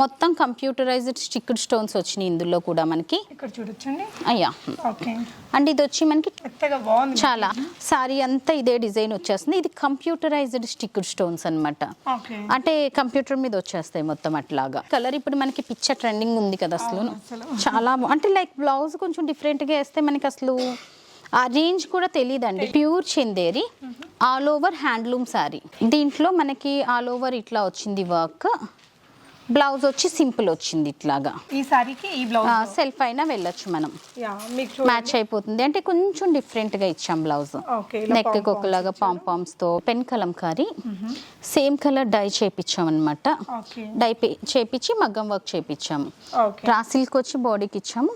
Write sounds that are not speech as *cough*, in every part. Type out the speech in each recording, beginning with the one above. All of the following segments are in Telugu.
మొత్తం కంప్యూటరైజ్డ్ స్టిక్డ్ స్టోన్స్ వచ్చినాయి ఇందులో కూడా మనకి. ఇక్కడ చూడొచ్చండి? అయ్యా. ఓకే. అండ్ ఇది వచ్చి మనకి చాలా. సారీ అంతా ఇదే డిజైన్ వచ్చేస్తుంది. ఇది కంప్యూటరైజ్డ్ స్టిక్డ్ స్టోన్స్ అన్నమాట. ఓకే. అంటే కంప్యూటర్ మీద వచ్చేస్తాయి మొత్తం అట్లాగా. కలర్ ఇప్పుడు మనకి పిక్చర్ ట్రెండింగ్ ఉంది కదా అసలు. చాలా అంటే లైక్ బ్లౌజ్ కొంచెం different గా వేస్తే మనకి అసలు ఆ రేంజ్ కూడా తెలియదండి pure Chanderi all over handloom sari దీంట్లో మనకి ఆల్ ఓవర్ ఇట్లా వచ్చింది వర్క్. బ్లౌజ్ వచ్చి సింపుల్ వచ్చింది ఇట్లాగా. ఈ సారీకి ఈ బ్లౌజ్ సెల్ఫ్ అయినా వెళ్ళొచ్చు మనం. మ్యాచ్ అయిపోతుంది. అంటే కొంచెం different గా ఇచ్చాం బ్లౌజ్. నెక్ ఒకలాగా పాంపామ్స్తో pen Kalamkari same colour dye చేపించాం అనమాట డై పే- చేపించి మగ్గం వర్క్ చేపించాము ఓకే. రా సిల్క్ వచ్చి బాడీకి ఇచ్చాము.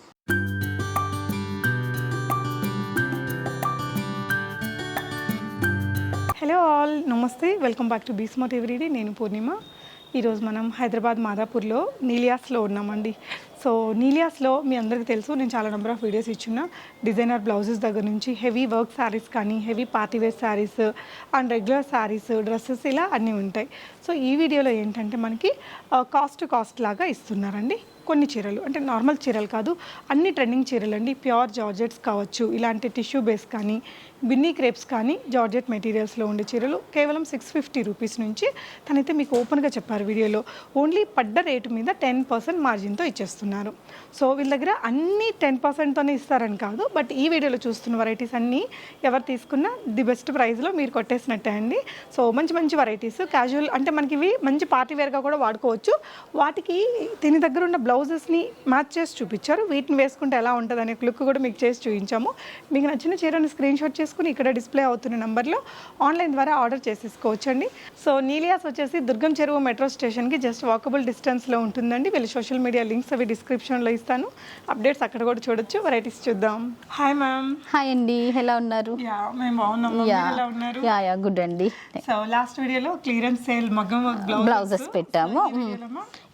హలో ఆల్ నమస్తే. Welcome back to B Smart everyday నేను పూర్ణిమ. ఈరోజు మనం హైదరాబాద్ మాదాపూర్లో నీలియాస్లో ఉన్నామండి. సో నీలియాస్లో మీ అందరికీ తెలుసు నేను చాలా నెంబర్ ఆఫ్ వీడియోస్ ఇచ్చిన డిజైనర్ బ్లౌజెస్ దగ్గర నుంచి హెవీ వర్క్ శారీస్ కానీ heavy party wear saris and regular saris dresses ఇలా అన్నీ ఉంటాయి. సో ఈ వీడియోలో ఏంటంటే మనకి కాస్ట్ కాస్ట్ లాగా ఇస్తున్నారండి. కొన్ని చీరలు అంటే నార్మల్ చీరలు కాదు అన్ని ట్రెండింగ్ చీరలు అండి ప్యూర్ జార్జెట్స్ కావచ్చు ఇలాంటి టిష్యూ బేస్ కానీ బిన్నీ క్రేప్స్ కానీ జార్జెట్ మెటీరియల్స్లో ఉండే చీరలు కేవలం సిక్స్ ఫిఫ్టీ రూపీస్ నుంచి తనైతే మీకు ఓపెన్గా చెప్పారు వీడియోలో. ఓన్లీ పడ్డ రేటు మీద టెన్ పర్సెంట్ మార్జిన్తో ఇచ్చేస్తున్నారు. సో వీళ్ళ దగ్గర అన్ని టెన్ పర్సెంట్తోనే ఇస్తారని కాదు బట్ ఈ వీడియోలో చూస్తున్న వెరైటీస్ అన్నీ ఎవరు తీసుకున్నా ది బెస్ట్ ప్రైస్లో మీరు కొట్టేసినట్టే అండి. సో మంచి మంచి వెరైటీస్ క్యాజువల్ అంటే మనకి ఇవి మంచి పార్టీ వేర్గా కూడా వాడుకోవచ్చు. వాటికి దీని దగ్గర ఉన్న బ్లౌజెస్ని మ్యాచ్ చేసి చూపించారు. వీటిని వేసుకుంటే ఎలా ఉంటుంది అనే లుక్ కూడా మీకు చేసి చూపించాము. మీకు నచ్చిన చీరను స్క్రీన్ షాట్ చేసుకుని ఇక్కడ డిస్ప్లే అవుతున్న నెంబర్లో ఆన్లైన్ ద్వారా ఆర్డర్ చేసేసుకోవచ్చు అండి సో నీలియాస్ వచ్చేసి దుర్గం చెరువు మెట్రో స్టేషన్కి జస్ట్ వాకబుల్ డిస్టెన్స్లో ఉంటుందండి. వీళ్ళు సోషల్ మీడియా లింక్స్ అవి డిస్క్రిప్షన్లో ఇస్తాను. అప్డేట్స్ అక్కడ కూడా చూడొచ్చు. వెరైటీస్ చూద్దాం. హాయ్ మ్యామ్ హాయ్ అండి. ఎలా ఉన్నారు? యా మేము బాగున్నాము యా. ఎలా ఉన్నారు? యా యా గుడ్ అండి. సో లాస్ట్ వీడియోలో క్లియరెన్స్ సేల్ మగ్గం బ్లౌజెస్ పెట్టాము.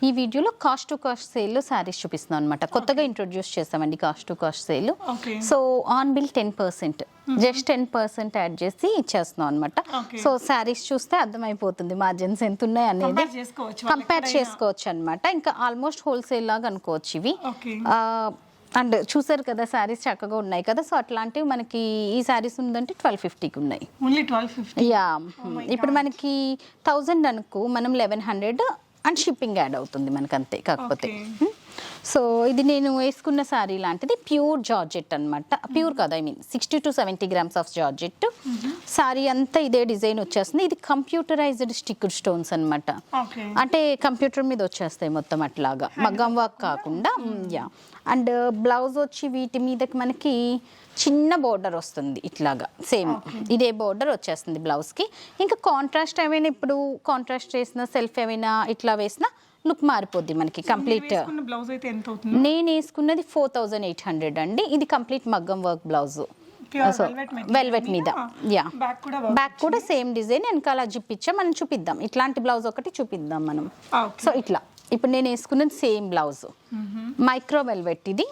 ఈ వీడియోలో cost to cost sale saris చూపిస్తున్నాం అనమాట కొత్తగా ఇంట్రొడ్యూస్ చేసామండి cost to cost sale so on bill ten percent just ten percent add చేసి ఇచ్చేస్తున్నాం అనమాట. సో శారీస్ చూస్తే అర్థమైపోతుంది మార్జిన్స్ ఎంత ఉన్నాయి అనేది. కంపేర్ చేసుకోవచ్చు అనమాట ఇంకా ఆల్మోస్ట్ హోల్సేల్ లాగా అనుకోవచ్చు ఇవి. అండ్ చూసారు కదా శారీస్ చక్కగా ఉన్నాయి కదా. సో అట్లాంటివి మనకి ఈ శారీస్ ఉందంటే ట్వెల్వ్ ఫిఫ్టీకి ఉన్నాయి. ఓన్లీ ట్వెల్వ్ ఫిఫ్టీ యా ఇప్పుడు మనకి థౌజండ్ అనుకో మనం eleven hundred and shipping add అవుతుంది మనకి అంతే కాకపోతే. Okay. సో ఇది నేను వేసుకున్న శారీ లాంటిది ప్యూర్ జార్జెట్ అన్నమాట. ప్యూర్ కదా I mean sixty to seventy grams of georgette. Sari అంతా ఇదే డిజైన్ వచ్చేస్తుంది. ఇది కంప్యూటరైజ్డ్ స్టిక్డ్ స్టోన్స్ అన్నమాట. ఓకే. అంటే కంప్యూటర్ మీద వచ్చేస్తాయి మొత్తం అట్లాగా. మగ్గం వర్క్ కాకుండా యా అండ్ బ్లౌజ్ వచ్చి వీటి మీదకి మనకి చిన్న బోర్డర్ వస్తుంది ఇట్లాగా. సేమ్ ఇదే బోర్డర్ వచ్చేస్తుంది బ్లౌజ్కి. ఇంకా కాంట్రాస్ట్ ఏమైనా ఇప్పుడు కాంట్రాస్ట్ చేసిన సెల్ఫ్ ఏమైనా ఇట్లా వేసినా లుక్ మారిపోద్ది మనకి కంప్లీట్. బ్లౌజ్ అయితే ఎంత అవుతుంది? నేను వేసుకున్నది ఫోర్ థౌజండ్ ఎయిట్ హండ్రెడ్ అండి. ఇది కంప్లీట్ మగ్గం వర్క్ బ్లౌజ్. సో వెల్వెట్ మీద యా బ్యాక్ కూడా సేమ్ డిజైన్ వెనకాల జిప్ మనం చూపిద్దాం. ఇట్లాంటి బ్లౌజ్ ఒకటి చూపిద్దాం మనం. సో ఇట్లా. ఇప్పుడు నేను వేసుకున్నది సేమ్ బ్లౌజ్. మైక్రో వెల్వెట్ ఇది.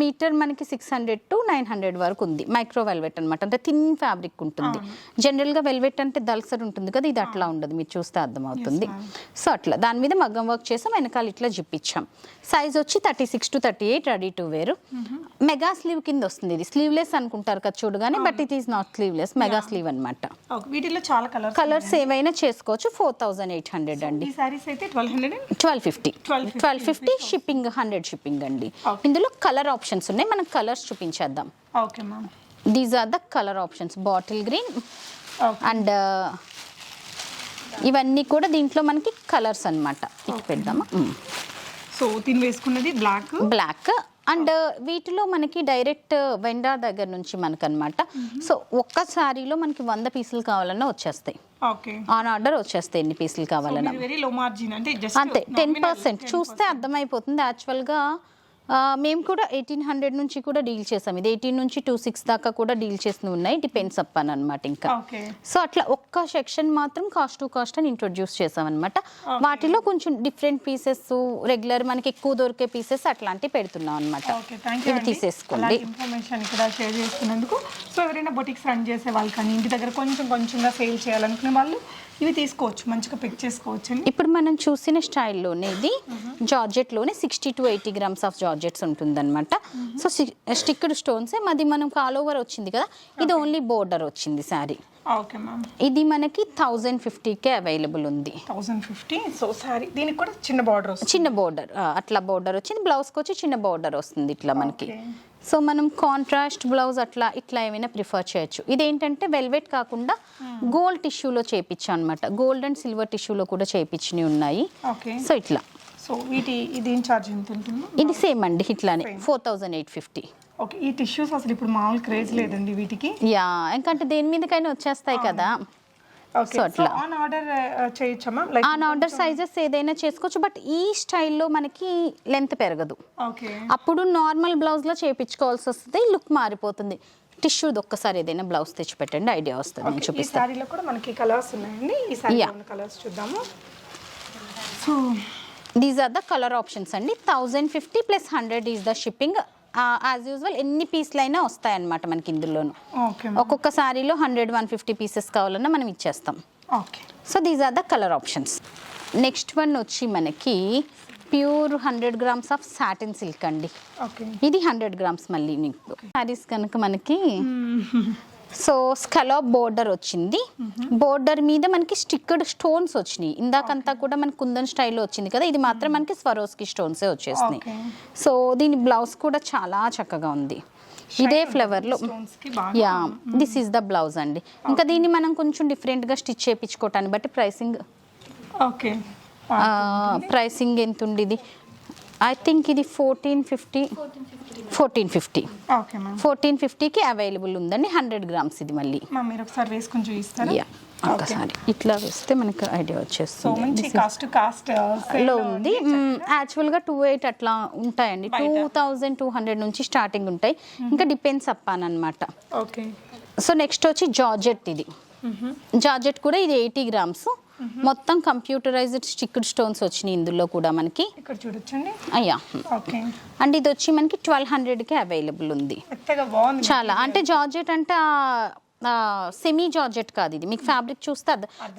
మీటర్ మనకి six hundred to nine hundred వరకు ఉంది. మైక్రో వెల్వెట్ అనమాట అంటే థిన్ ఫ్యాబ్రిక్ ఉంటుంది. జనరల్గా వెల్వెట్ అంటే దల్సర్ ఉంటుంది కదా ఇది అట్లా ఉండదు. మీరు చూస్తే అర్థమవుతుంది. సో అట్లా. దాని మీద మగ్గం వర్క్ చేసాం. వెనకాల ఇట్లా జిప్పిచ్చాం. సైజ్ వచ్చి thirty six to thirty eight ready to wear. Mega sleeve కింద వస్తుంది ఇది. స్లీవ్లెస్ అనుకుంటారు కదా చూడగానే but it is not sleeveless. Mega sleeve అనమాట వీటిలో చాలా కలర్స్ కలర్స్ ఏవైనా చేసుకోవచ్చు. ఫోర్ థౌజండ్ ఎయిట్ హండ్రెడ్ అండి twelve fifty 1250 twelve fifty shipping hundred shipping అండి. ఇందులో కలర్ ఆప్షన్స్ ఉన్నాయి. మనం colours చూపించేద్దాం. Okay ma'am these are the colour options bottle green and ఇవన్నీ కూడా దీంట్లో మనకి కలర్స్ అన్నమాట. ఇటు పెడదామా? సో దీన్ని వేసుకున్నది బ్లాక్ బ్లాక్ అండ్ వీటిలో మనకి డైరెక్ట్ వెండార్ దగ్గర నుంచి మనకు అనమాట సో ఒక్క సారీలో మనకి వంద పీసులు కావాలన్నా వచ్చేస్తాయి. ఆన్ ఆర్డర్ వచ్చేస్తాయి ఎన్ని పీసులు కావాలన్నా. అంతే టెన్ పర్సెంట్ చూస్తే అర్థమైపోతుంది యాక్చువల్గా మేము కూడా ఎయిటీన్ హండ్రెడ్ నుంచి కూడా డీల్ చేసాం. ఇది ఎయిటీన్ నుంచి టూ సిక్స్ దాకా కూడా డీల్ చేసినవి ఉన్నాయి. డిపెండ్స్ అప్పాను అనమాట ఇంకా. సో అట్లా ఒక్క సెక్షన్ మాత్రం కాస్ట్ టు కాస్ట్ అని ఇంట్రొడ్యూస్ చేసామన్నమాట. వాటిలో కొంచెం డిఫరెంట్ పీసెస్ రెగ్యులర్ మనకి ఎక్కువ దొరికే పీసెస్ అట్లాంటివి పెడుతున్నాం అనమాట ఇవి తీసేసుకోండి. ఇన్ఫర్మేషన్ ఇక్కడ షేర్ చేసుకున్నందుకు సో ఎవరైనా బొటిక్స్ రన్ చేసే వాళ్ళు కానీ ఇంటి దగ్గర కొంచెం కొంచెంగా సేల్ చేయాలనుకునే వాళ్ళు ఇవి తీసుకోవచ్చు మంచిగా పిక్ చేసుకోవచ్చు ఇప్పుడు మనం చూసిన స్టైల్లోనే ఇది జార్జెట్లోనే sixty to eighty grams of georgettes ఉంటుందన్నమాట. సో స్టిక్డ్ స్టోన్స్ మాది మనం ఆల్ ఓవర్ వచ్చింది కదా ఇది ఓన్లీ బోర్డర్ వచ్చింది శారీ ఓకే మ్యామ్ ఇది మనకి థౌజండ్ ఫిఫ్టీకే అవైలబుల్ ఉంది. థౌజండ్ ఫిఫ్టీ సో సారీ దీనికి కూడా చిన్న బార్డర్ చిన్న బోర్డర్ అట్లా బోర్డర్ వచ్చింది బ్లౌజ్కి వచ్చి చిన్న బోర్డర్ వస్తుంది ఇట్లా మనకి. సో మనం కాంట్రాస్ట్ బ్లౌజ్ అట్లా ఇట్లా ఏమైనా ప్రిఫర్ చేయొచ్చు. ఇదేంటంటే వెల్వెట్ కాకుండా గోల్డ్ టిష్యూలో చేయించాం అనమాట గోల్డ్ అండ్ సిల్వర్ టిష్యూలో కూడా చేయించినవి ఉన్నాయి. సో ఇట్లా. సో వీటి దీని ఛార్జ్ ఎంత ఉంటుంది? ఇది సేమ్ అండి ఇట్లానే. Four thousand eight fifty okay ఈ టిష్యూస్ అసలు ఇప్పుడు మామూలు క్రేజ్ లేదండి వీటికి? యా ఎందుకంటే దేని మీదకైనా వచ్చేస్తాయి కదా. ఆన్ ఆర్డర్ చేయొచ్చా ma'am like uh order sizes ఏదైనా చేసుకోవచ్చు బట్ ఈ స్టైల్లో మనకి లెంత్ పెరగదు. ఓకే అప్పుడు నార్మల్ బ్లౌజ్లో చేయించుకోవాల్సి వస్తుంది లుక్ మారిపోతుంది. టిష్యూది ఒక్కసారి ఏదైనా బ్లౌజ్ తెచ్చి పెట్టండి ఐడియా వస్తుంది నేను చూపిస్తాను కూడా మనకి కలర్స్ ఉన్నాయండి. ఈ శారీ Yeah. ఉన్న కలర్స్ చూద్దాము. So these are the colour options అండి. Thousand fifty plus hundred is the shipping as usual ఎన్ని పీస్లు అయినా వస్తాయన్నమాట మనకి ఇందులోను. ఒక్కొక్క శారీలో హండ్రెడ్ వన్ ఫిఫ్టీ పీసెస్ కావాలన్నా మనం ఇచ్చేస్తాం. Okay. So these are the colour options next one వచ్చి మనకి pure hundred grams of satin silk అండి. ఇది హండ్రెడ్ గ్రామ్స్ మళ్ళీ శారీస్ కనుక మనకి సో స్కలాప్ బోర్డర్ వచ్చింది. బోర్డర్ మీద మనకి స్టిక్కడ్ స్టోన్స్ వచ్చినాయి. ఇందాకంతా కూడా మనకి కుందన్ స్టైల్లో వచ్చింది కదా ఇది మాత్రం మనకి స్వరోస్కి స్టోన్సే వచ్చేసినాయి. సో దీని బ్లౌజ్ కూడా చాలా చక్కగా ఉంది. ఇదే ఫ్లేవర్లో yeah this is the blouse అండి. ఇంకా దీన్ని మనం కొంచెం డిఫరెంట్గా స్టిచ్ చేయించుకోవటాన్ని బట్టి ప్రైసింగ్ ఓకే. ప్రైసింగ్ ఎంత ఉంది ఇది ఐ థింక్ ఇది fourteen fifty fourteen fifty. Okay ma'am. Fourteen ఫిఫ్టీకి అవైలబుల్ ఉందండి హండ్రెడ్ గ్రామ్స్ ఇది మళ్ళీ. మీరు ఒకసారి వేసుకొని చూపిస్తారా? యా ఇట్లా వేస్తే మనకు ఐడియా సో వచ్చేస్తుంది కాస్ట్ కాస్ట్లో ఉంది. యాక్చువల్గా టూ ఎయిట్ అట్లా ఉంటాయండి. టూ థౌజండ్ టూ హండ్రెడ్ నుంచి స్టార్టింగ్ ఉంటాయి. ఇంకా డిపెండ్స్ అప్పాన్ అనమాట ఓకే. సో నెక్స్ట్ వచ్చి జార్జెట్ ఇది. జార్జెట్ కూడా ఇది ఎయిటీ గ్రామ్స్. మొత్తం కంప్యూటరైజ్డ్ స్టిక్డ్ స్టోన్స్ వచ్చినాయి ఇందులో కూడా మనకి. ఇక్కడ చూడొచ్చండి? అయ్యా. ఓకే. అండ్ ఇది వచ్చి మనకి ట్వెల్వ్ హండ్రెడ్కి అవైలబుల్ ఉంది. చాలా. అంటే జార్జెట్ అంటే సెమీ జార్జెట్ కాదు ఇది. మీకు ఫ్యాబ్రిక్ చూస్తే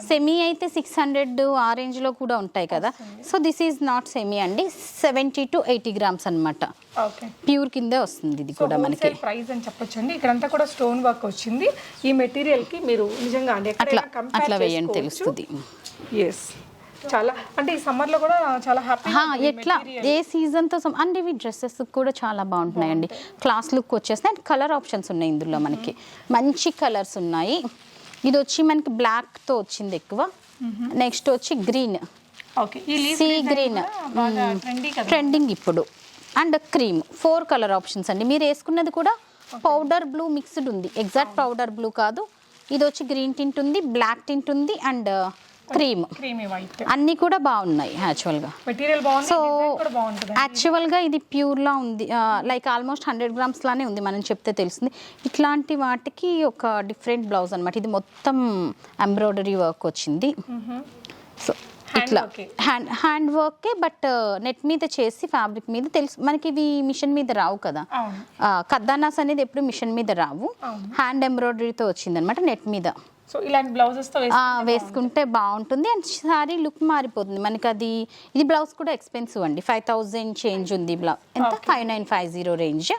సెమీ అయితే సిక్స్ హండ్రెడ్ ఆ రేంజ్లో కూడా ఉంటాయి కదా. So this is not semi అండి. సెవెంటీ టు ఎయిటీ గ్రామ్స్ అనమాట ఓకే. ప్యూర్ కిందే వస్తుంది ఇది కూడా మనకి. ప్రైస్ అని చెప్పొచ్చండి. ఇక్కడంతా కూడా స్టోన్ వర్క్ వచ్చింది. ఈ మెటీరియల్కి మీరు నిజంగా అండి అట్లా అట్లా వేయండి తెలుస్తుంది. ఎస్ చాలా అంటే ఈ సమ్మర్లో కూడా చాలా హ్యాపీ ఎట్లా? ఏ సీజన్తో సం అంటే ఇవి డ్రెస్సెస్ కూడా చాలా బాగుంటున్నాయండి. క్లాస్ లుక్ వచ్చేస్తాయి. అండ్ కలర్ ఆప్షన్స్ ఉన్నాయి ఇందులో మనకి. మంచి కలర్స్ ఉన్నాయి. ఇది వచ్చి మనకి బ్లాక్తో వచ్చింది ఎక్కువ. నెక్స్ట్ వచ్చి గ్రీన్ సీ గ్రీన్ ట్రెండింగ్ ఇప్పుడు. And cream four colour options అండి. మీరు వేసుకున్నది కూడా పౌడర్ బ్లూ మిక్స్డ్ ఉంది. ఎగ్జాక్ట్ పౌడర్ బ్లూ కాదు. ఇది వచ్చి గ్రీన్ టింట్ ఉంది బ్లాక్ టింట్ ఉంది అండ్ క్రీమ్. Creamy white. అన్నీ కూడా బాగున్నాయి యాక్చువల్గా మెటీరియల్ బాగుంది సో బాగుంటుంది. యాక్చువల్గా ఇది ప్యూర్లా ఉంది. లైక్ ఆల్మోస్ట్ హండ్రెడ్ గ్రామ్స్ లానే ఉంది మనం చెప్తే తెలుస్తుంది ఇట్లాంటి వాటికి ఒక డిఫరెంట్ బ్లౌజ్ అనమాట ఇది మొత్తం ఎంబ్రాయిడరీ వర్క్ వచ్చింది. సో ఇట్లా. హ్యాండ్ హ్యాండ్ వర్కే బట్ నెట్ మీద చేసి ఫ్యాబ్రిక్ మీద తెలుసు. మనకి ఇవి మిషన్ మీద రావు కదా. కద్దానాస్ అనేది ఎప్పుడు మిషన్ మీద రావు. హ్యాండ్ ఎంబ్రాయిడరీతో వచ్చింది అనమాట నెట్ మీద. సో ఇలాంటి బ్లౌజెస్ వేసుకుంటే బాగుంటుంది. అండ్ సారీ లుక్ మారిపోతుంది. మనకి అది ఇది బ్లౌజ్ కూడా ఎక్స్పెన్సివ్ అండి. ఫైవ్ థౌజండ్ చేంజ్ ఉంది బ్లౌజ్ ఎంత? Five nine five zero range.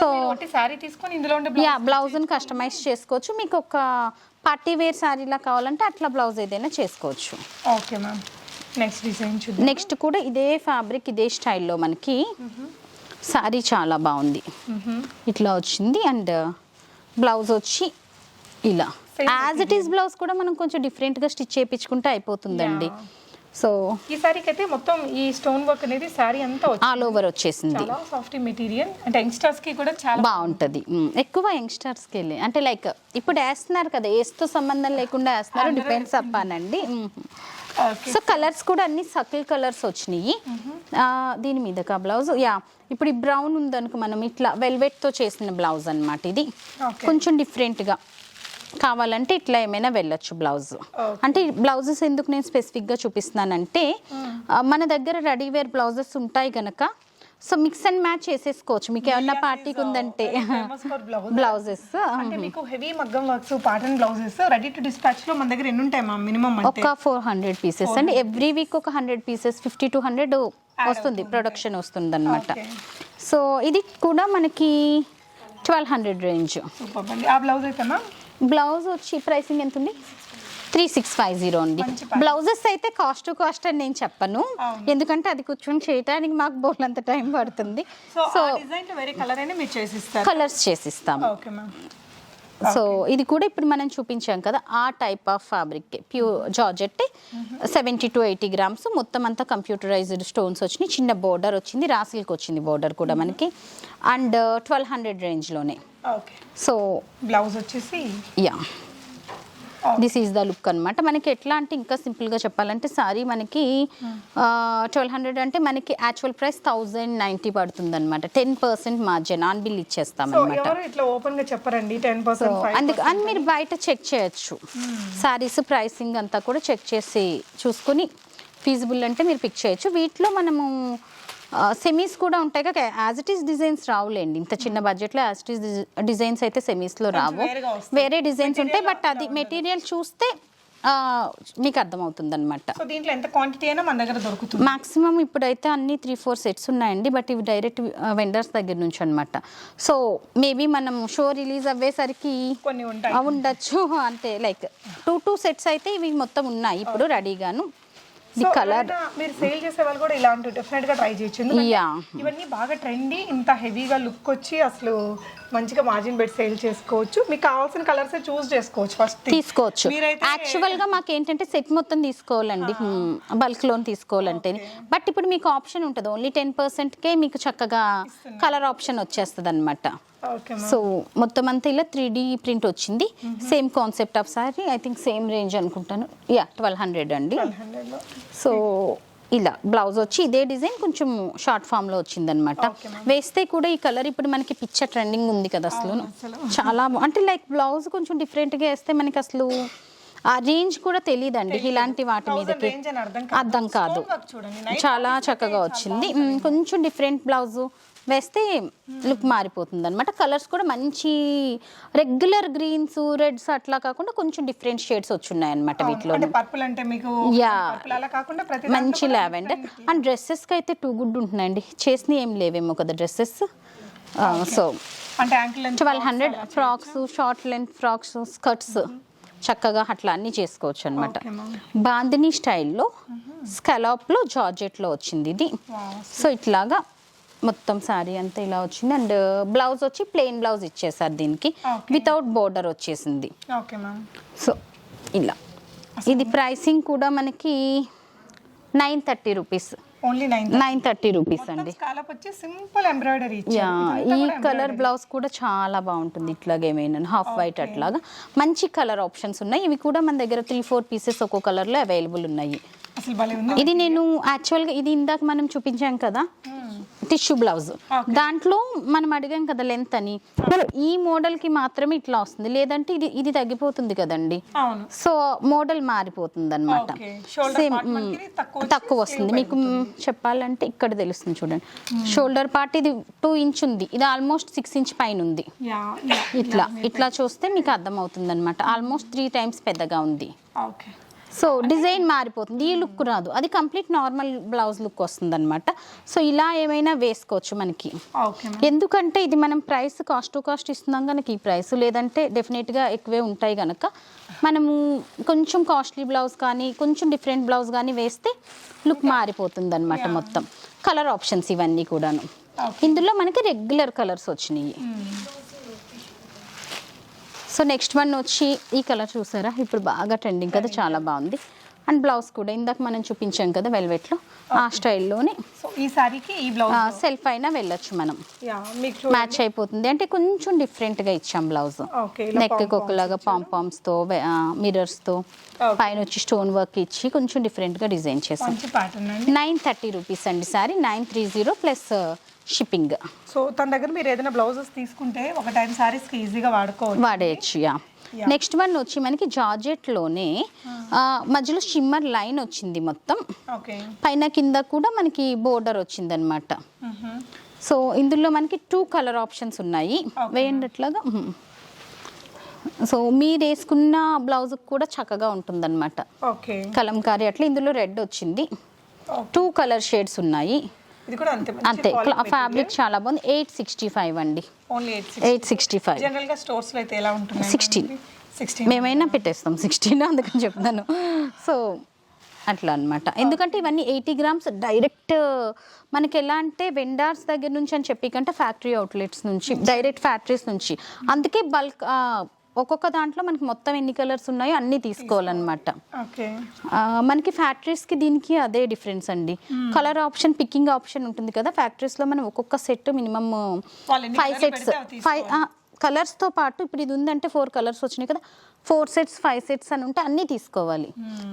So sari తీసుకొని ఇందులో యా బ్లౌజ్ని కస్టమైజ్ చేసుకోవచ్చు. మీకు ఒక పార్టీ వేర్ శారీలా కావాలంటే అట్లా బ్లౌజ్ ఏదైనా చేసుకోవచ్చు. Okay ma'am. నెక్స్ట్ డిజైన్ చూద్దాం. నెక్స్ట్ కూడా ఇదే ఫ్యాబ్రిక్ ఇదే స్టైల్లో మనకి శారీ చాలా బాగుంది. ఇట్లా వచ్చింది. అండ్ బ్లౌజ్ వచ్చి ఇలా. యాజ్ ఇట్ ఈస్ బ్లౌజ్ కూడా మనం కొంచెం డిఫరెంట్గా స్టిచ్ చేయించుకుంటే అయిపోతుందండి. సో ఈ శారీకి అయితే మొత్తం ఈ స్టోన్ వర్క్ అనేది శారీ అంతా ఆల్ ఓవర్ వచ్చేసింది. చాలా సాఫ్ట్ మెటీరియల్ అంటే యంగ్స్టర్స్కి కూడా చాలా బాగుంటుంది. ఎక్కువ యంగ్స్టర్స్కి వెళ్ళి. అంటే లైక్ ఇప్పుడు వేస్తున్నారు కదా వేస్తూ సంబంధం లేకుండా వేస్తున్నారు డిపెండ్స్ అప్పానండి. సో కలర్స్ కూడా అన్ని సకిల్ కలర్స్ వచ్చినాయి. దీని మీద కా బ్లౌజ్ యా ఇప్పుడు ఈ బ్రౌన్ ఉందనుకో మనం ఇట్లా వెల్వెట్తో చేసిన బ్లౌజ్ అన్నమాట ఇది. కొంచెం డిఫరెంట్గా కావాలంటే ఇట్లా ఏమైనా వెళ్ళొచ్చు బ్లౌజ్. అంటే బ్లౌజెస్ ఎందుకు నేను స్పెసిఫిక్గా చూపిస్తున్నానంటే మన దగ్గర రెడీవేర్ బ్లౌజెస్ ఉంటాయి కనుక సో మిక్స్ అండ్ మ్యాచ్ చేసేసుకోవచ్చు. మీకు ఏమన్నా పార్టీకి ఉందంటే. బ్లౌజెస్. అంటే మీకు హెవీ మగ్గం వర్క్స్ బ్లౌజెస్ రెడీ టు డిస్పాచ్లో మన దగ్గర ఎన్ని ఉంటాయి మా మినిమం ఒక ఫోర్ హండ్రెడ్ పీసెస్ అండి ఎవ్రీ వీక్ ఒక hundred pieces fifty to hundred వస్తుంది ప్రొడక్షన్ వస్తుంది అనమాట. సో ఇది కూడా మనకి ట్వెల్వ్ హండ్రెడ్ రేంజ్ ఆ బ్లౌజ్ అయితే మ్యామ్ బ్లౌజ్ వచ్చి ప్రైసింగ్ ఎంత ఉంది త్రీ సిక్స్ ఫైవ్ జీరో అండి. బ్లౌజెస్ అయితే కాస్ట్ కాస్ట్ అని నేను చెప్పను. ఎందుకంటే అది కూర్చొని చేయడానికి మాకు బోల్ అంత టైం పడుతుంది సో కలర్స్ మ్యామ్ సో ఇది కూడా ఇప్పుడు మనం చూపించాం కదా ఆ type of fabric pure georgette seventy to eighty grams మొత్తం అంతా కంప్యూటరైజ్డ్ స్టోన్స్ వచ్చినాయి. చిన్న బోర్డర్ వచ్చింది. రాసిల్కి వచ్చింది బోర్డర్ కూడా మనకి. అండ్ ట్వెల్వ్ హండ్రెడ్ రేంజ్లోనే సో బ్లౌజ్ వచ్చేసి yeah this is the look అనమాట మనకి ఎట్లా అంటే ఇంకా సింపుల్గా చెప్పాలంటే సారీ మనకి ట్వెల్వ్ హండ్రెడ్ అంటే మనకి యాక్చువల్ ప్రైస్ థౌజండ్ నైంటీ పడుతుంది అనమాట ten percent margin on bill ఇచ్చేస్తాం అనమాట ఓపెన్గా చెప్పరండి? టెన్ పర్సెంట్ అందుకు అని మీరు బయట చెక్ చేయొచ్చు. సారీస్ ప్రైసింగ్ అంతా కూడా చెక్ చేసి చూసుకుని ఫీజిబుల్ అంటే మీరు పిక్ చేయొచ్చు. వీటిలో మనము సెమీస్ కూడా ఉంటాయి కదా. యాజ్ ఇట్ ఈస్ డిజైన్స్ రావులేండి. ఇంత చిన్న బడ్జెట్లో యాజ్ ఇట్ ఈస్ డిజైన్స్ అయితే సెమీస్లో రావు. వేరే డిజైన్స్ ఉంటాయి బట్ అది మెటీరియల్ చూస్తే మీకు అర్థమవుతుంది అనమాట సో దీంట్లో ఎంత క్వాంటిటీ అయినా మన దగ్గర దొరుకుతుంది. మాక్సిమం ఇప్పుడైతే అన్ని త్రీ ఫోర్ సెట్స్ ఉన్నాయండి బట్ ఇవి డైరెక్ట్ వెండర్స్ దగ్గర నుంచి అనమాట సో మేబీ మనం షో రిలీజ్ అవ్వేసరికి కొన్ని ఉండొచ్చు. అంటే లైక్ టూ టూ సెట్స్ అయితే ఇవి మొత్తం ఉన్నాయి. ఇప్పుడు రెడీగాను కలర్ మీరు సేల్ చేసే వాళ్ళు కూడా ఇలాంటి డెఫినెట్గా ట్రై చేయొచ్చు. ఇవన్నీ బాగా ట్రెండీ ఇంత హెవీగా లుక్ వచ్చి అసలు మంచిగా మార్జిన్ పెట్టి సేల్ చేసుకోవచ్చు. మీకు కావాల్సిన కలర్స్ చూస్ చేసుకోవచ్చు ఫస్ట్ తీసుకోవచ్చు. యాక్చువల్గా మాకు ఏంటంటే సెట్ మొత్తం తీసుకోవాలండి. బల్క్ లోన్ తీసుకోవాలంటే. బట్ ఇప్పుడు మీకు ఆప్షన్ ఉంటుంది. ఓన్లీ టెన్ కే మీకు చక్కగా కలర్ ఆప్షన్ వచ్చేస్తుంది అనమాట సో మొత్తం అంతా ఇలా త్రీ డి ప్రింట్ వచ్చింది. Same concept of sorry I think same range అనుకుంటాను. యా ట్వెల్వ్ హండ్రెడ్ అండి. సో ఇలా బ్లౌజ్ వచ్చి ఇదే డిజైన్ కొంచెం షార్ట్ ఫామ్లో వచ్చింది అనమాట Okay, ma'am. వేస్తే కూడా ఈ కలర్ ఇప్పుడు మనకి పిక్చర్ ట్రెండింగ్ ఉంది కదా అసలు. చాలా అంటే లైక్ బ్లౌజ్ కొంచెం డిఫరెంట్గా వేస్తే మనకి అసలు ఆ రేంజ్ కూడా తెలియదండి ఇలాంటి వాటి మీదకి. అర్థం కాదు. చాలా చక్కగా వచ్చింది. కొంచెం డిఫరెంట్ బ్లౌజ్. వేస్తే లుక్ మారిపోతుంది అనమాట కలర్స్ కూడా మంచి రెగ్యులర్ గ్రీన్స్ రెడ్స్ అట్లా కాకుండా కొంచెం డిఫరెంట్ షేడ్స్ వచ్చున్నాయి అనమాట వీటిలో అంటే పర్పుల్ అంటే మీకు ప్రతి మంచి లావెండర్ అండ్ డ్రెస్సెస్కి అయితే టూ గుడ్ ఉంటున్నాయండి. చేసిన ఏం లేవేమో కదా డ్రెస్సెస్ సో అంటే ankle length twelve hundred frocks short length frocks skirts చక్కగా అట్లా అన్ని చేసుకోవచ్చు అనమాట. బాందిని స్టైల్లో స్కలాప్లో జార్జెట్లో వచ్చింది ఇది. సో ఇట్లాగా మొత్తం శారీ అంతా ఇలా వచ్చింది. అండ్ బ్లౌజ్ వచ్చి ప్లెయిన్ బ్లౌజ్ ఇచ్చేసారు దీనికి. వితౌట్ బోర్డర్ వచ్చేసింది. సో ఇలా. ఇది ప్రైసింగ్ కూడా మనకి nine thirty rupees only nine thirty rupees అండి. సింపుల్ ఎంబ్రాయిడరీ ఈ కలర్ బ్లౌజ్ కూడా చాలా బాగుంటుంది. ఇట్లాగే ఏమైనా హాఫ్ వైట్ అట్లాగా. మంచి కలర్ ఆప్షన్స్ ఉన్నాయి. ఇవి కూడా మన దగ్గర త్రీ ఫోర్ పీసెస్ ఒక్కో కలర్లో అవైలబుల్ ఉన్నాయి. ఇది నేను యాక్చువల్గా ఇది ఇందాక మనం చూపించాం కదా. Tissue blouse. దాంట్లో మనం అడిగాం కదా లెంత్ అని. ఈ మోడల్కి మాత్రమే ఇట్లా వస్తుంది. లేదంటే ఇది ఇది తగ్గిపోతుంది కదండి. సో మోడల్ మారిపోతుంది అనమాట సేమ్ తక్కువ వస్తుంది. మీకు చెప్పాలంటే ఇక్కడ తెలుస్తుంది చూడండి. షోల్డర్ పార్ట్ ఇది టూ ఇంచ్ ఉంది. ఇది ఆల్మోస్ట్ సిక్స్ ఇంచ్ పైన ఉంది. ఇట్లా. ఇట్లా చూస్తే మీకు అర్థమవుతుంది అనమాట ఆల్మోస్ట్ త్రీ టైమ్స్ పెద్దగా ఉంది. ఓకే. సో డిజైన్ మారిపోతుంది. ఈ లుక్ రాదు. అది కంప్లీట్ నార్మల్ బ్లౌజ్ లుక్ వస్తుంది అనమాట సో ఇలా ఏమైనా వేసుకోవచ్చు మనకి. ఎందుకంటే ఇది మనం ప్రైస్ కాస్ట్ టు కాస్ట్ ఇస్తున్నాం కనుక ఈ ప్రైస్. లేదంటే డెఫినెట్గా ఎక్కువే ఉంటాయి కనుక మనము కొంచెం కాస్ట్లీ బ్లౌజ్ కానీ కొంచెం డిఫరెంట్ బ్లౌజ్ కానీ వేస్తే లుక్ మారిపోతుంది అనమాట మొత్తం. కలర్ ఆప్షన్స్ ఇవన్నీ కూడాను. ఇందులో మనకి రెగ్యులర్ కలర్స్ వచ్చినాయి. సో నెక్స్ట్ వన్ వచ్చి ఈ కలర్ చూసారా? ఇప్పుడు బాగా ట్రెండింగ్ కదా చాలా బాగుంది. అండ్ బ్లౌజ్ కూడా ఇందాక మనం చూపించాం కదా వెల్వెట్లో ఆ స్టైల్లోనే. సో ఈ సారీకి ఈ బ్లౌజ్ సెల్ఫ్ అయినా వెళ్ళొచ్చు మనం. మ్యాచ్ అయిపోతుంది. అంటే కొంచెం డిఫరెంట్గా ఇచ్చాం బ్లౌజ్. నెక్ ఒకలాగా పాంపామ్స్తో మిరర్స్తో. పైన వచ్చి స్టోన్ వర్క్ ఇచ్చి కొంచెం డిఫరెంట్గా డిజైన్ చేసాం. నైన్ థర్టీ రూపీస్ అండి sorry. Nine three zero plus shipping so తన దగ్గర మీరు ఏదైనా బ్లౌజెస్ తీసుకుంటే ఒక టైం సారీస్కి ఈజీగా వాడుకోవచ్చు. వాడేయచ్చు యా. నెక్స్ట్ వన్ వచ్చి మనకి జార్జెట్లోనే ఆ, మధ్యలో షిమ్మర్ లైన్ వచ్చింది మొత్తం. పైన కింద కూడా మనకి బోర్డర్ వచ్చింది అనమాట సో ఇందులో మనకి టూ కలర్ ఆప్షన్స్ ఉన్నాయి. వేయండి అట్లాగా. సో మీరు వేసుకున్న బ్లౌజ్ కూడా చక్కగా ఉంటుందన్నమాట. కలంకారీ అట్లా ఇందులో రెడ్ వచ్చింది. టూ కలర్ షేడ్స్ ఉన్నాయి. ఇది కూడా అంతే అంతే. ఫ్యాబ్రిక్ చాలా బాగుంది. ఎయిట్ సిక్స్టీ ఫైవ్ అండి ఓన్లీ ఎయిట్ సిక్స్టీ ఫైవ్ జనరల్గా స్టోర్స్లో అయితే ఎలా ఉంటుంది 16. సిక్స్టీన్ మేమైనా పెట్టేస్తాం సిక్స్టీన్ అందుకని చెప్తాను సో అట్లా అన్నమాట. ఎందుకంటే ఇవన్నీ ఎయిటీ గ్రామ్స్ డైరెక్ట్ మనకి ఎలా అంటే వెండార్స్ దగ్గర నుంచి అని చెప్పి కంటే ఫ్యాక్టరీ అవుట్లెట్స్ నుంచి డైరెక్ట్ ఫ్యాక్టరీస్ నుంచి. అందుకే బల్క్ ఒక్కొక్క దాంట్లో మనకి మొత్తం ఎన్ని కలర్స్ ఉన్నాయో అన్నీ తీసుకోవాలన్నమాట. మనకి ఫ్యాక్టరీస్కి దీనికి అదే డిఫరెన్స్ అండి. కలర్ ఆప్షన్ పికింగ్ ఆప్షన్ ఉంటుంది కదా ఫ్యాక్టరీస్లో మనం ఒక్కొక్క సెట్ మినిమం వాళ్ళు ఎన్ని ఫైవ్ సెట్స్ ఫైవ్ కలర్స్తో పాటు ఇప్పుడు ఇది ఉందంటే ఫోర్ కలర్స్ వచ్చినాయి కదా ఫోర్ సెట్స్ ఫైవ్ సెట్స్ అని ఉంటే అన్నీ తీసుకోవాలి.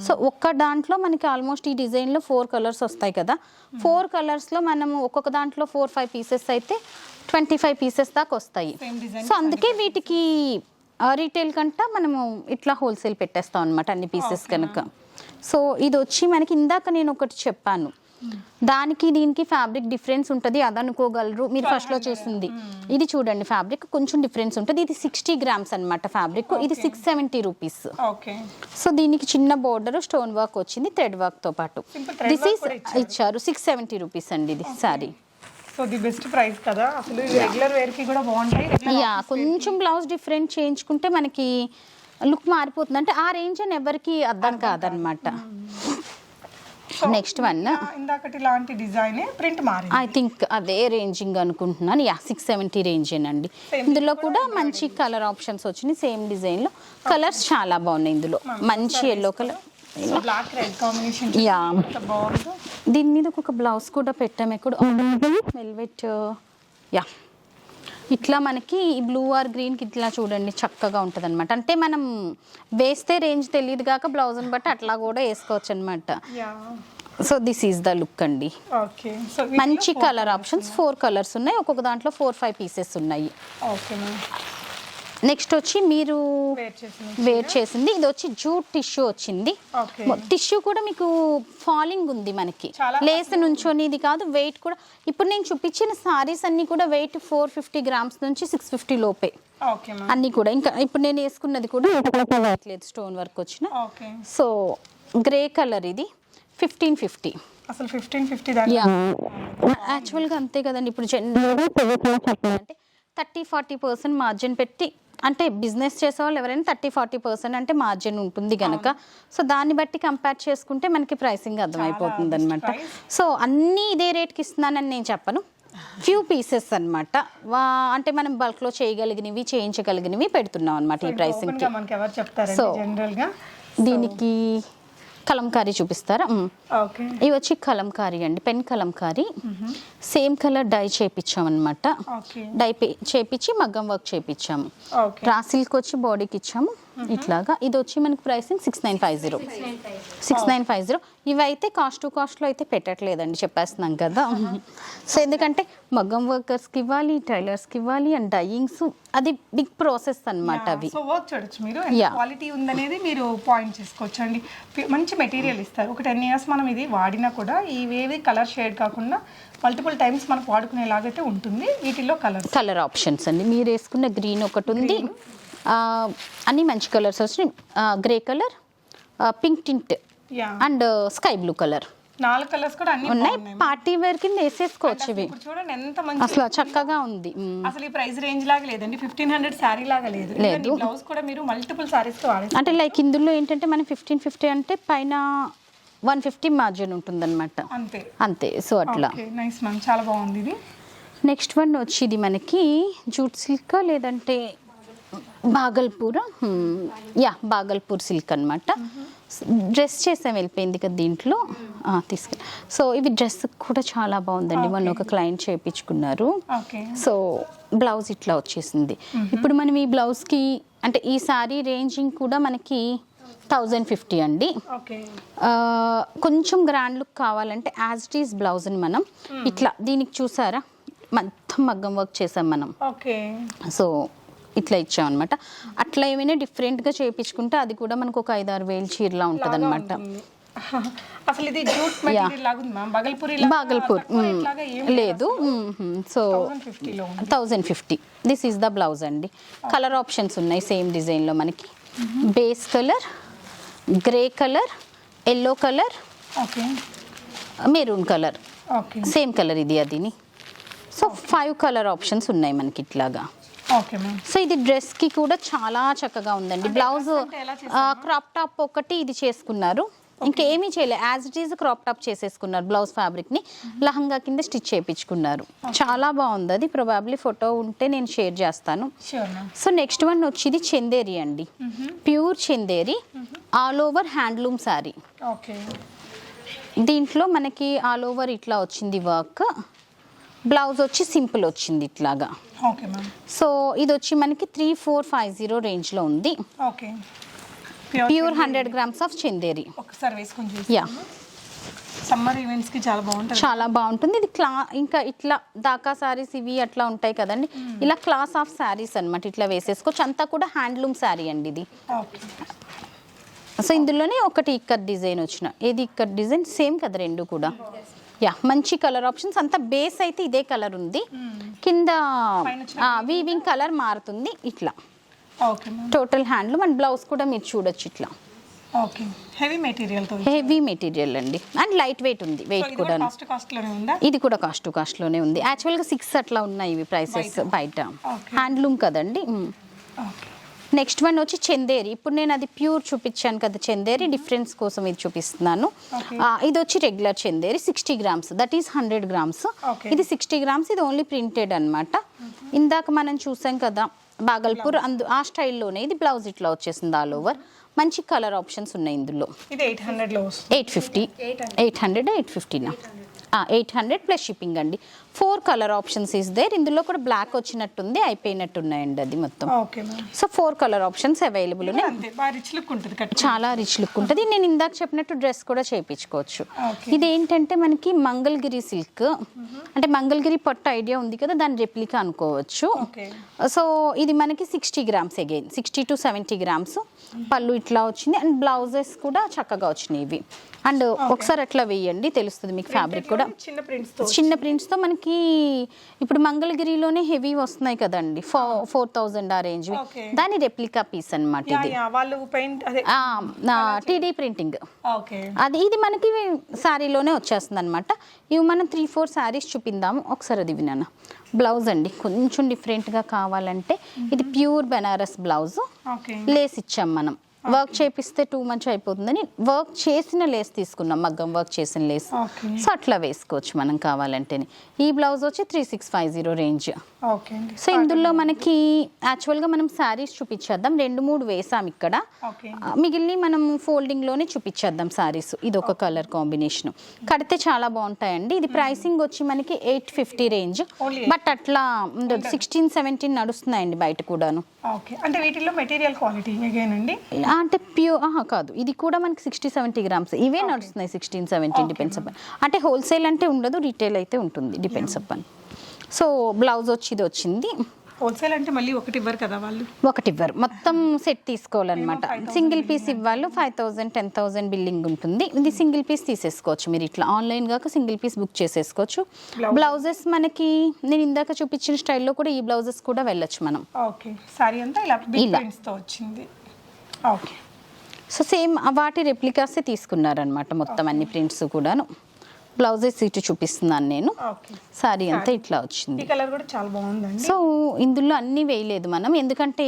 సో ఒక్క దాంట్లో మనకి ఆల్మోస్ట్ ఈ డిజైన్లో ఫోర్ కలర్స్ వస్తాయి కదా ఫోర్ కలర్స్లో మనము ఒక్కొక్క దాంట్లో ఫోర్ ఫైవ్ పీసెస్ అయితే ట్వంటీ ఫైవ్ పీసెస్ దాకా వస్తాయి. సో అందుకే వీటికి రీటైల్ కంట మనము ఇట్లా హోల్సేల్ పెట్టేస్తాం అనమాట అన్ని పీసెస్ కనుక. సో ఇది వచ్చి మనకి ఇందాక నేను ఒకటి చెప్పాను. దానికి దీనికి ఫ్యాబ్రిక్ డిఫరెన్స్ ఉంటుంది అది అనుకోగలరు. మీరు ఫస్ట్లో చేసింది. ఇది చూడండి ఫ్యాబ్రిక్ కొంచెం డిఫరెన్స్ ఉంటుంది. ఇది సిక్స్టీ గ్రామ్స్ అన్నమాట ఫ్యాబ్రిక్ ఇది సిక్స్ సెవెంటీ రూపీస్ సో దీనికి చిన్న బోర్డర్ స్టోన్ వర్క్ వచ్చింది థ్రెడ్ వర్క్తో పాటు. This is. ఇచ్చారు. సిక్స్ సెవెంటీ రూపీస్ అండి ఇది sari so the best price కదా. అసలు రెగ్యులర్ వేర్కి కూడా బాగుంటాయి. యా కొంచెం బ్లౌజ్ డిఫరెంట్ చేయించుకుంటే మనకి లుక్ మారిపోతుంది. అంటే ఆ రేంజ్ అని ఎవరికి అర్థం కాదనమాట. నెక్స్ట్ వన్ ఇందాకటి ఇలాంటి డిజైన్ ప్రింట్ మారింది. ఐ థింక్ అదే రేంజింగ్ అనుకుంటున్నాను. యా సిక్స్ సెవెంటీ రేంజేనండి ఇందులో కూడా మంచి కలర్ ఆప్షన్స్ వచ్చినాయి. సేమ్ డిజైన్లో కలర్స్ చాలా బాగున్నాయి ఇందులో. మంచి yellow colour black red combination yeah బాగుందో. దీని మీద ఒక బ్లౌజ్ కూడా పెట్టాము ఎక్కడ? వెల్వెట్ యా ఇట్లా మనకి ఈ బ్లూ ఆర్ గ్రీన్కి ఇట్లా చూడండి చక్కగా ఉంటుంది అనమాట అంటే మనం వేస్తే రేంజ్ తెలియదు కాక బ్లౌజ్ని బట్టి అట్లా కూడా వేసుకోవచ్చు అనమాట yeah so this is the look అండి ఓకే సో మంచి కలర్ ఆప్షన్స్ ఫోర్ కలర్స్ ఉన్నాయి. ఒక్కొక్క దాంట్లో ఫోర్ ఫైవ్ పీసెస్ ఉన్నాయి. నెక్స్ట్ వచ్చి మీరు వేర్ చేసింది. ఇది వచ్చి జూట్ టిష్యూ వచ్చింది. టిష్యూ కూడా మీకు ఫాలింగ్ ఉంది మనకి. లేస్ నుంచొని ఇది కాదు వెయిట్ కూడా. ఇప్పుడు నేను చూపించిన సారీస్ అన్ని కూడా వెయిట్ ఫోర్ ఫిఫ్టీ గ్రామ్స్ నుంచి సిక్స్ ఫిఫ్టీ లోపే. అన్ని కూడా. ఇంకా ఇప్పుడు నేను వేసుకున్నది కూడా లేదు స్టోన్ వర్క్ వచ్చిన. ఓకే సో గ్రే కలర్ ఇది. ఫిఫ్టీన్ ఫిఫ్టీ అసలు ఫిఫ్టీన్ ఫిఫ్టీ యాక్చువల్గా అంతే కదండి. ఇప్పుడు జనరల్గా చెప్పాలంటే థర్టీ ఫార్టీ పర్సెంట్ మార్జిన్ పెట్టి అంటే బిజినెస్ చేసే వాళ్ళు ఎవరైనా థర్టీ ఫార్టీ పర్సెంట్ అంటే మార్జిన్ ఉంటుంది కనుక సో దాన్ని బట్టి కంపేర్ చేసుకుంటే మనకి ప్రైసింగ్ అర్థమైపోతుంది అనమాట సో అన్నీ ఇదే రేట్కి ఇస్తున్నానని నేను చెప్పను. ఫ్యూ పీసెస్ అనమాట అంటే మనం బల్క్లో చేయగలిగినవి చేయించగలిగినవి పెడుతున్నాం అనమాట ఈ ఓపెన్ ప్రైసింగ్కి గా మనకి ఎవరు చెప్తారండి So, జనరల్గా? దీనికి కలంకారీ చూపిస్తారా? ఇవి వచ్చి కలంకారీ అండి pen Kalamkari. Same colour dye చేపించామన్నమాట dye చేపించి మగ్గం వర్క్ చేపించాము ఓకే. రా సిల్క్ వచ్చి బాడీకి ఇచ్చాము ఇట్లాగా. ఇది వచ్చి మనకి pricing six nine five zero six nine five zero ఇవి అయితే కాస్ట్ టు కాస్ట్లో అయితే పెట్టట్లేదండి చెప్పేస్తున్నాం కదా. సో ఎందుకంటే మగ్గం వర్కర్స్కి ఇవ్వాలి టైలర్స్కి ఇవ్వాలి అండ్ డయింగ్స్ అది బిగ్ ప్రాసెస్ అన్నమాట అవి. సో వర్క్ చూడొచ్చు మీరు. క్వాలిటీ ఉందనేది మీరు పాయింట్ చేసుకోవచ్చు అండి మంచి మెటీరియల్ ఇస్తారు. ఒక టెన్ ఇయర్స్ మనం ఇది వాడినా కూడా ఇవేవి కలర్ షేడ్ కాకుండా మల్టిపుల్ టైమ్స్ మనకు వాడుకునేలాగైతే ఉంటుంది. వీటిల్లో కలర్స్ కలర్ ఆప్షన్స్ అండి. మీరు వేసుకున్న గ్రీన్ ఒకటి ఉంది. అన్ని మంచి కలర్స్ వచ్చినాయి. Grey colour pink tint and sky blue colour. నాలుగు కలర్స్ కూడా అన్ని ఉన్నాయి. పార్టీ వేర్ కింద వేసేసుకోవచ్చు ఇవి. చూడండి ఎంత మంచి అసలు చక్కగా ఉంది. అసలు ఈ ప్రైస్ రేంజ్ లాగా లేదండి. ఫిఫ్టీన్ హండ్రెడ్ శారీ లాగా లేదు. లేదు. బ్లౌజ్ కూడా మీరు మల్టిపుల్ సారీస్ వాడేస్తారు అంటే లైక్ ఇందులో ఏంటంటే మనం ఫిఫ్టీన్ ఫిఫ్టీ అంటే పైన వన్ ఫిఫ్టీ మార్జిన్ ఉంటుందన్నమాట. అంతే. అంతే. సో అట్లా. Nice ma'am. చాలా బాగుంది ఇది. నెక్స్ట్ వన్ వచ్చి ఇది మనకి జూట్ సిల్క్ లేదంటే బాగల్పూర్? యా బాగల్పూర్ సిల్క్ అనమాట డ్రెస్ చేసాం వెళ్ళిపోయింది కదా దీంట్లో. తీసుకెళ్ళి సో ఇవి డ్రెస్ కూడా చాలా బాగుందండి. మొన్న ఒక క్లయింట్ చేయించుకున్నారు ఓకే. సో బ్లౌజ్ ఇట్లా వచ్చేసింది. ఇప్పుడు మనం ఈ బ్లౌజ్కి అంటే ఈ సారీ రేంజింగ్ కూడా మనకి థౌజండ్ ఫిఫ్టీ అండి. కొంచెం గ్రాండ్ లుక్ కావాలంటే యాజ్ ఇట్ ఈస్ బ్లౌజ్ని మనం ఇట్లా దీనికి చూసారా? మొత్తం మగ్గం వర్క్ చేసాం మనం. ఓకే. సో ఇట్లా ఇచ్చామన్నమాట. అట్లా ఏమైనా డిఫరెంట్గా చేయించుకుంటే అది కూడా మనకు ఒక ఐదారు వేలు చీరలా ఉంటుంది. అనమాట *laughs* అసలు ఇది జూట్ మెటీరియల్ బగల్పూరి లేదు so thousand fifty this is the blouse అండి. కలర్ ఆప్షన్స్ ఉన్నాయి సేమ్ డిజైన్లో మనకి. Base colour grey colour yellow colour maroon colour same colour ఇది అదిని సో ఫైవ్ కలర్ ఆప్షన్స్ ఉన్నాయి మనకి ఇట్లాగా. Okay ma'am. సో ఇది డ్రెస్కి కూడా చాలా చక్కగా ఉందండి. బ్లౌజ్ క్రాప్ టాప్ ఒకటి ఇది చేసుకున్నారు. ఇంకేమీ చేయలేదు as it is crop top చేసేసుకున్నారు బ్లౌజ్ ఫ్యాబ్రిక్ని లహంగా కింద స్టిచ్ చేయించుకున్నారు. చాలా బాగుంది అది ప్రొబాబ్లీ ఫోటో ఉంటే నేను షేర్ చేస్తాను. సో నెక్స్ట్ వన్ వచ్చేది చందేరి అండి. Pure Chanderi all over handloom sari okay. దీంట్లో మనకి ఆల్ ఓవర్ ఇట్లా వచ్చింది వర్క్ బ్లౌజ్ వచ్చి సింపుల్ వచ్చింది ఇట్లాగా. సో ఇది వచ్చి మనకి త్రీ ఫోర్ ఫైవ్ జీరో రేంజ్లో ఉంది. Pure hundred grams of Chanderi. Yeah. Summer ఈవెంట్స్కి చాలా బాగుంటుంది. చాలా బాగుంటుంది. ఇది క్లా ఇంకా ఇట్లా దాకా సారీస్ ఇవి అట్లా ఉంటాయి కదండి. ఇలా క్లాస్ ఆఫ్ శారీస్ అన్నమాట ఇట్లా వేసేసుకోవచ్చు. అంతా కూడా హ్యాండ్లూమ్ శారీ అండి ఇది. సో ఇందులోనే ఒకటి ఇక్కడ డిజైన్ వచ్చిన. ఏది ఇక్కడ డిజైన్? సేమ్ కదా రెండు కూడా. యా మంచి కలర్ ఆప్షన్స్ అంతా బేస్ అయితే ఇదే కలర్ ఉంది. కింద పైన వచ్చిన వీవింగ్ కలర్ మారుతుంది ఇట్లా. టోటల్ హ్యాండ్లూమ్ అండ్ బ్లౌజ్ కూడా మీరు చూడొచ్చు ఇట్లా. Okay heavy material heavy material అండి. అండ్ లైట్ వెయిట్ ఉంది. వెయిట్ కూడా కాస్ట్ కాస్ట్లోనే ఉందా? ఇది కూడా కాస్ట్ టు కాస్ట్లోనే ఉంది. యాక్చువల్గా సిక్స్ అట్లా ఉన్నాయి ఇవి ప్రైసెస్ బయట. హ్యాండ్లూమ్ కదండి. ఓకే నెక్స్ట్ వన్ వచ్చి చందేరి. ఇప్పుడు నేను అది ప్యూర్ చూపించాను కదా చందేరి డిఫరెన్స్ కోసం ఇది చూపిస్తున్నాను. ఇది వచ్చి regular Chanderi sixty grams that is hundred grams. ఇది సిక్స్టీ గ్రామ్స్ ఇది ఓన్లీ ప్రింటెడ్ అన్నమాట. ఇందాక మనం చూసాం కదా బాగల్పూర్ అందు ఆ స్టైల్లోనే ఇది బ్లౌజ్ ఇట్లా వచ్చేసింది ఆల్ ఓవర్ మంచి కలర్ ఆప్షన్స్ ఉన్నాయి ఇందులో. Eight fifty eight hundred eight ఫిఫ్టీనా eight hundred plus shipping అండి. Four colour options is there ఇందులో కూడా బ్లాక్ వచ్చినట్టుంది అయిపోయినట్టు ఉన్నాయండి అది మొత్తం. So four colour options available ఉన్నాయి. చాలా రిచ్ లుక్ ఉంటుంది. నేను ఇందాక చెప్పినట్టు డ్రెస్ కూడా చేయించుకోవచ్చు. ఇది ఏంటంటే మనకి మంగళగిరి సిల్క్ అంటే మంగళగిరి పట్టు ఐడియా ఉంది కదా దాని రెప్లికా అనుకోవచ్చు. సో ఇది మనకి sixty grams again sixty to seventy grams పళ్ళు ఇట్లా వచ్చింది. అండ్ బ్లౌజెస్ కూడా చక్కగా వచ్చినాయి ఇవి. అండ్ ఒకసారి అట్లా వేయండి తెలుస్తుంది మీకు ఫ్యాబ్రిక్ కూడా. చిన్న ప్రింట్స్ చిన్న ప్రింట్స్తో మనకి ఇప్పుడు మంగళగిరిలోనే హెవీ వస్తున్నాయి కదండి ఫోర్ ఫోర్ థౌజండ్ ఆ రేంజ్. దాని రెప్లికా పీస్ అన్నమాట యా ఇది. వాళ్ళు పెయింట్ టీడీ ప్రింటింగ్ ఓకే అది ఇది మనకి శారీలోనే వచ్చేస్తుంది అనమాట ఇవి మనం త్రీ ఫోర్ శారీస్ చూపిందాము. ఒకసారి అది వినాను? బ్లౌజ్ అండి కొంచెం డిఫరెంట్గా కావాలంటే ఇది ప్యూర్ బెనారస్ బ్లౌజ్ లేస్ ఇచ్చాం మనం. వర్క్ చేపిస్తే టూ మంచ్ అయిపోతుందని వర్క్ చేసిన లేస్ తీసుకున్నాం మగ్గం వర్క్ చేసిన లేస్. సో అట్లా వేసుకోవచ్చు మనం కావాలంటేనే. ఈ బ్లౌజ్ వచ్చి three six five zero range. So ఇందులో మనకి యాక్చువల్గా మనం శారీస్ చూపించేద్దాం రెండు మూడు వేసాం ఇక్కడ. మిగిలిన మనం ఫోల్డింగ్లోనే చూపించేద్దాం సారీస్ ఇది ఒక కలర్ కాంబినేషన్. కడితే చాలా బాగుంటాయండి. ఇది ప్రైసింగ్ వచ్చి మనకి ఎయిట్ ఫిఫ్టీ రేంజ్. బట్ అట్లా సిక్స్టీన్ సెవెంటీన్ నడుస్తున్నాయండి బయట కూడాను. అంటే వీటిల్లో మెటీరియల్ క్వాలిటీ అండి అంటే ప్యూర్ ఆహా కాదు. ఇది కూడా మనకి సిక్స్టీ సెవెంటీ గ్రామ్స్ ఇవే నడుస్తున్నాయి సిక్స్టీన్ సెవెంటీన్ డిపెండ్స్ అప్పన్ అంటే హోల్సేల్ అంటే ఉండదు రీటైల్ అయితే ఉంటుంది డిపెండ్స్ అప్పన్ సో బ్లౌజ్ వచ్చి ఇది వచ్చింది. హోల్సేల్ అంటే మళ్ళీ ఒకటి ఇవ్వరు కదా వాళ్ళు? ఒకటి ఇవ్వరు. మొత్తం సెట్ తీసుకోవాలన్నమాట. సింగిల్ పీస్ ఇవ్వాలి five thousand ten thousand billing ఉంటుంది. ఇది సింగిల్ పీస్ తీసేసుకోవచ్చు. మీరు ఇట్లా ఆన్లైన్ కాక సింగిల్ పీస్ బుక్ చేసేసుకోవచ్చు. బ్లౌజెస్ మనకి నేను ఇందాక చూపించిన స్టైల్లో కూడా ఈ బ్లౌజెస్ కూడా వెళ్ళొచ్చు మనం. ఓకే సారీ అంతా ఇలా వచ్చింది. ఓకే. సో సేమ్ వాటి రెప్లికాసే తీసుకున్నారనమాట మొత్తం అన్ని ప్రింట్స్ కూడాను. బ్లౌజెస్ ఇటు చూపిస్తున్నాను నేను. సారీ అంతా ఇట్లా వచ్చింది. కలర్ కూడా చాలా బాగుందండి. సో ఇందులో అన్ని వేయలేదు మనం. ఎందుకంటే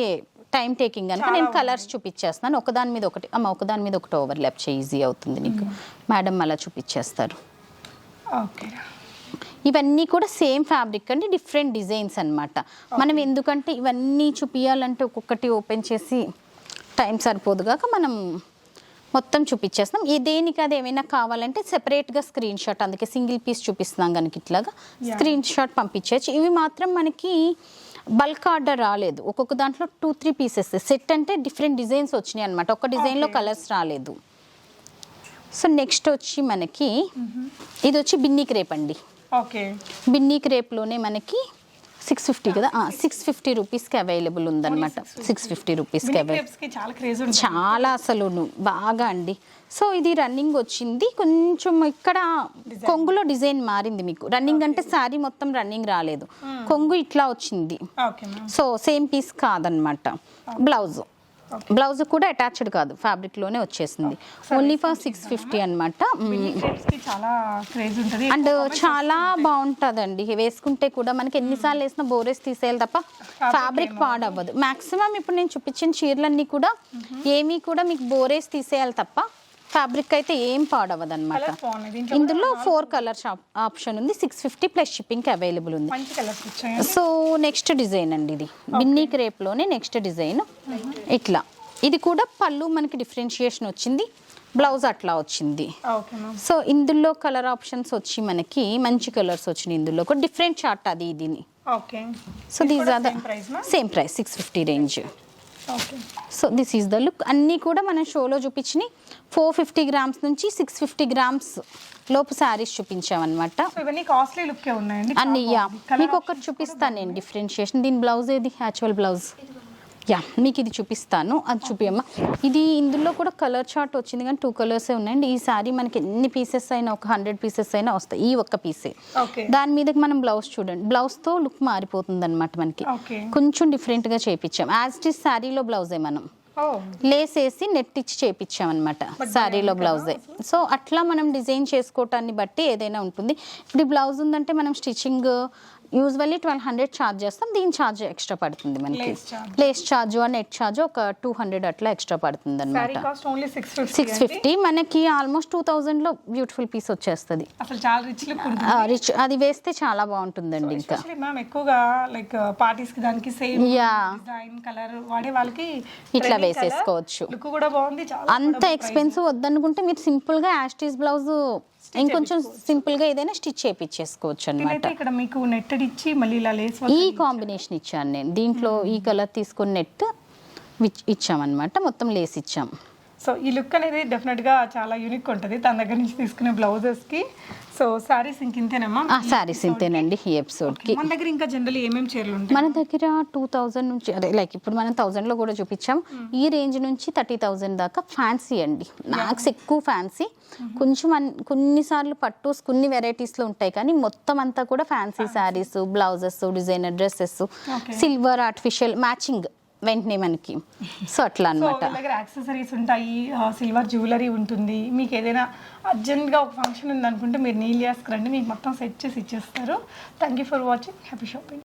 టైం టేకింగ్ కనుక నేను కలర్స్ చూపించేస్తున్నాను ఒకదాని మీద ఒకటి అమ్మ ఒకదాని మీద ఒకటి ఓవర్లాప్ చేయి ఈజీ అవుతుంది నీకు. మేడం అలా చూపించేస్తారు ఓకే. ఇవన్నీ కూడా సేమ్ ఫ్యాబ్రిక్ అండి డిఫరెంట్ డిజైన్స్ అన్నమాట. మనం ఎందుకంటే ఇవన్నీ చూపించాలంటే ఒక్కొక్కటి ఓపెన్ చేసి టైం సరిపోదు కాక మనం మొత్తం చూపించేస్తాం ఏ దేనికి అది ఏమైనా కావాలంటే సెపరేట్గా స్క్రీన్ షాట్ అందుకే సింగిల్ పీస్ చూపిస్తున్నాం కనుక ఇట్లాగా. స్క్రీన్ షాట్ పంపించవచ్చు ఇవి మాత్రం మనకి బల్క్ ఆర్డర్ రాలేదు. ఒక్కొక్క దాంట్లో టూ త్రీ పీసెస్ సెట్ అంటే డిఫరెంట్ డిజైన్స్ వచ్చినాయి అనమాట ఒక డిజైన్లో కలర్స్ రాలేదు. సో నెక్స్ట్ వచ్చి మనకి ఇది వచ్చి బిన్నీ క్రేప్ అండి. ఓకే బిన్నీ క్రేప్లోనే మనకి సిక్స్ ఫిఫ్టీ కదా? సిక్స్ ఫిఫ్టీ రూపీస్కి అవైలబుల్ ఉందన్నమాట. సిక్స్ ఫిఫ్టీ రూపీస్కి అవైలబుల్ చాలా క్రేజ్ ఉంటుంది. చాలా అసలు బాగా అండి. సో ఇది రన్నింగ్ వచ్చింది. కొంచెం ఇక్కడ కొంగులో డిజైన్ మారింది మీకు. రన్నింగ్ అంటే శారీ మొత్తం రన్నింగ్ రాలేదు. కొంగు ఇట్లా వచ్చింది. సో సేమ్ పీస్ కాదనమాట బ్లౌజ్ బ్లౌజ్ కూడా అటాచ్డ్ కాదు ఫ్యాబ్రిక్లోనే వచ్చేసింది. ఓన్లీ ఫర్ సిక్స్ ఫిఫ్టీ అనమాట అండ్ చాలా బాగుంటుందండి. వేసుకుంటే కూడా మనకి ఎన్నిసార్లు వేసినా బోరేస్ తీసేయాలి తప్ప ఫ్యాబ్రిక్ పాడవ్వదు. మాక్సిమం ఇప్పుడు నేను చూపించిన చీరలన్నీ కూడా ఏమీ కూడా మీకు బోరేస్ తీసేయాలి తప్ప ఫ్యాబ్రిక్ అయితే ఏం పాడవ్వదు అనమాట ఇందులో ఫోర్ కలర్స్ ఆప్షన్ ఉంది. సిక్స్ ఫిఫ్టీ ప్లస్ షిప్పింగ్కి అవైలబుల్ ఉంది. సో నెక్స్ట్ డిజైన్ అండి ఇది. బిన్నీ క్రేప్లోనే నెక్స్ట్ డిజైన్ ఇట్లా. ఇది కూడా పళ్ళు మనకి డిఫరెన్షియేషన్ వచ్చింది. బ్లౌజ్ అట్లా వచ్చింది. సో ఇందులో కలర్ ఆప్షన్స్ వచ్చి మనకి మంచి కలర్స్ వచ్చినాయి ఇందులో. ఒక డిఫరెంట్ చార్ట్ అది okay so these are the? Same price six fifty range okay so this is the look అన్నీ కూడా మనం షోలో చూపించినాయి. ఫోర్ ఫిఫ్టీ గ్రామ్స్ నుంచి సిక్స్ ఫిఫ్టీ గ్రామ్స్ లోపు శారీస్ చూపించామన్నమాట. ఇవన్నీ కాస్ట్లీ ఉన్నాయండి? అన్ని యా. మీకు ఒకటి చూపిస్తాను నేను డిఫరెన్షియేషన్ దీని బ్లౌజ్ ఏది? యాక్చువల్ బ్లౌజ్ యా మీకు ఇది చూపిస్తాను. అది చూపియమ్మా. ఇది ఇందులో కూడా కలర్ చార్ట్ వచ్చింది కానీ టూ కలర్సే ఉన్నాయండి. ఈ సారీ మనకి ఎన్ని పీసెస్ అయినా ఒక హండ్రెడ్ పీసెస్ అయినా వస్తాయి. ఈ ఒక్క పీసే దాని మీదకి మనం బ్లౌజ్ చూడండి. బ్లౌజ్తో లుక్ మారిపోతుంది అనమాట మనకి. కొంచెం డిఫరెంట్గా చేయించాం యాజ్ ఇట్ ఈస్ శారీలో బ్లౌజే మనం. ఓ. లేస్ వేసి నెట్ ఇచ్చి చేపించాం అనమాట శారీలో బ్లౌజే. సో అట్లా మనం డిజైన్ చేసుకోవటాన్ని బట్టి ఏదైనా ఉంటుంది. ఇప్పుడు ఈ బ్లౌజ్ ఉందంటే మనం stitching usually twelve hundred charge చేస్తాం. దీని ఛార్జ్ ఎక్స్ట్రా పడుతుంది మనకి. Lace charge. Lace charge net charge ఒక టూ హండ్రెడ్ అట్లా ఎక్స్ట్రా పడుతుంది అనమాట సిక్స్ ఫిఫ్టీ మనకి ఆల్మోస్ట్ టూ థౌజండ్లో బ్యూటిఫుల్ పీస్ వచ్చేస్తుంది. రిచ్ అది వేస్తే చాలా బాగుంటుందండి ఇంకా. ఎక్కువగా లైక్ పార్టీస్కి దానికి సేమ్. డిజైన్ కలర్ వాడే వాళ్ళకి ఇట్లా వేసేసుకోవచ్చు. కూడా బాగుంది అంత ఎక్స్పెన్సివ్ వద్దనుకుంటే మీరు సింపుల్గా యాస్టీస్ బ్లౌజ్ ఇంకొంచెం సింపుల్గా ఏదైనా స్టిచ్ చేయించేసుకోవచ్చు అనమాట ఇక్కడ మీకు నెట్టెడ్ ఇచ్చి మళ్ళీ ఇలా లేస్ ఈ కాంబినేషన్ ఇచ్చాను నేను. దీంట్లో ఈ కలర్ తీసుకుని నెట్ ఇచ్చామన్నమాట. మొత్తం లేస్ ఇచ్చాం. సో ఈ లుక్ అనేది డెఫినెట్గా చాలా యూనిక్ ఉంటుంది. తన దగ్గర నుంచి తీసుకునే బ్లౌజెస్కి. సో సారీస్ ఇంక ఇంతేనమ్మా సారీస్ ఇంతేనండి ఈ ఎపిసోడ్కి మన దగ్గర ఇంకా జనరల్ ఏమేమి చీరలు ఉంటాయి? మన దగ్గర టూ థౌజండ్ నుంచి అదే లైక్ ఇప్పుడు మనం థౌజండ్లో కూడా చూపించాం. ఈ రేంజ్ నుంచి థర్టీ థౌజండ్ దాకా ఫ్యాన్సీ అండి. మ్యాక్స్ ఎక్కువ ఫ్యాన్సీ కొంచెం అన్- కొన్నిసార్లు పట్టుస్ కొన్ని వెరైటీస్లో ఉంటాయి. కానీ మొత్తం అంతా కూడా fancy sarees blouses designer dresses. Silver artificial matching వెంటనే మనకి. సో అట్లా అనమాట దగ్గర యాక్సెసరీస్ ఉంటాయి సిల్వర్ జ్యువెలరీ ఉంటుంది. మీకు ఏదైనా అర్జెంట్గా ఒక ఫంక్షన్ ఉందనుకుంటే మీరు నీలియాస్కి రండి మీకు మొత్తం సెట్ చేసి ఇచ్చేస్తారు. Thank you for watching happy shopping